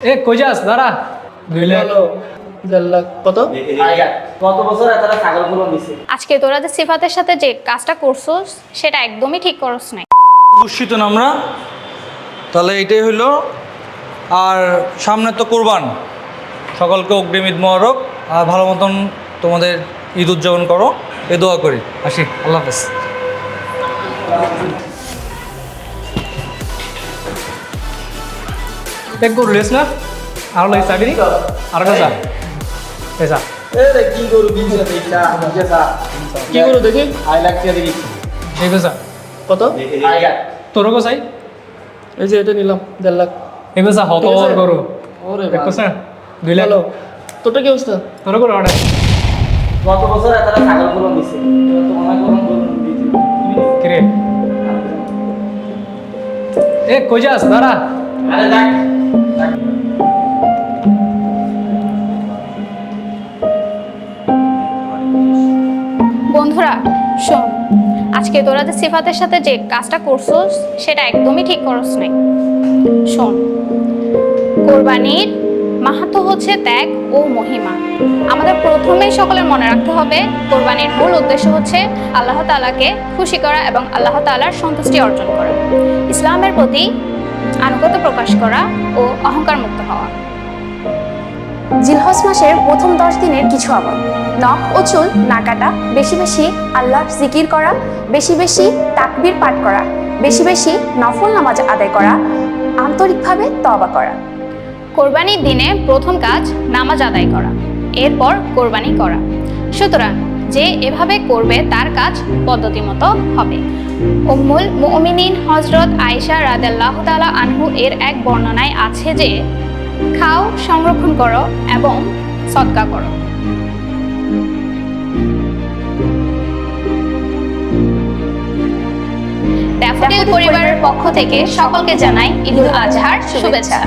এ কই যাস? দাঁড়া। দুই লাখ দেড় লাখ। কত? গত বছর তারা ছাগল কুরবান দিছে আজকে তোরা যে সিফাতের সাথে যে কাজটা করছোস সেটা একদমই ঠিক করস নাই। খুশিত না আমরা? তাহলে এটাই হইল। আর সামনে তো কোরবান। সকলকে অগ্রিম ঈদ মোবারক। আর ভালো মতন তোমাদের ঈদ উদযাপন করো। এ দোয়া করি। আসি আল্লাহ হাফেজ। এক করলিস না? আর লাগে চাবি আর কাজা এ কি বিজনেস কি করো দেখি? আই লাখ দেখি। এই বেসা কত? আইগা তোর কো চাই এই যে এটা নিলাম দেড় লাখ। এই বেসা হত। করু ওরে দুই লাখ। তোরটা কি অবস্থা? তোর করো অর্ডার গত বছর তারা ছাগল কুরবান দিছে। তো মনে করুন দিছে। কিরে? এ কই যাস? দাঁড়া। আরে দেখ। বন্ধুরা, শোন, আজকে তোরা যে সিফাতের সাথে যে কাজটা করছোস, সেটা একদমই ঠিক করস নাই। শোন, কোরবানির মাহাত্ম হচ্ছে ত্যাগ ও মহিমা। আমাদের প্রথমেই সকলের মনে রাখতে হবে, কোরবানির মূল উদ্দেশ্য হচ্ছে আল্লাহ তালাকে খুশি করা এবং আল্লাহ তালার সন্তুষ্টি অর্জন করা। ইসলামের প্রতি আনুগত্য প্রকাশ করা ও অহংকার মুক্ত হওয়া। জিলহজ মাসের প্রথম দশ দিনের কিছু আমল। নখ ও চুল, না কাটা, বেশি বেশি আল্লাহর জিকির করা, বেশি বেশি তাকবির পাঠ করা, বেশি বেশি নফল নামাজ আদায় করা, আন্তরিকভাবে তবা করা। কোরবানির দিনে প্রথম কাজ নামাজ আদায় করা, এরপর কোরবানি করা। সুতরাং যে এভাবে করবে তার কাজ পদ্ধতি মতো হবে। উম্মুল মুমিনিন হজরত আয়েশা রাদাল্লাহ তালা আনহু এর এক বর্ণনায় আছে যে খাও সংরক্ষণ করো এবং সৎকা করো। ড্যাফোডিল পরিবারের পক্ষ থেকে সকলকে জানাই ঈদুল আজহার শুভেচ্ছা।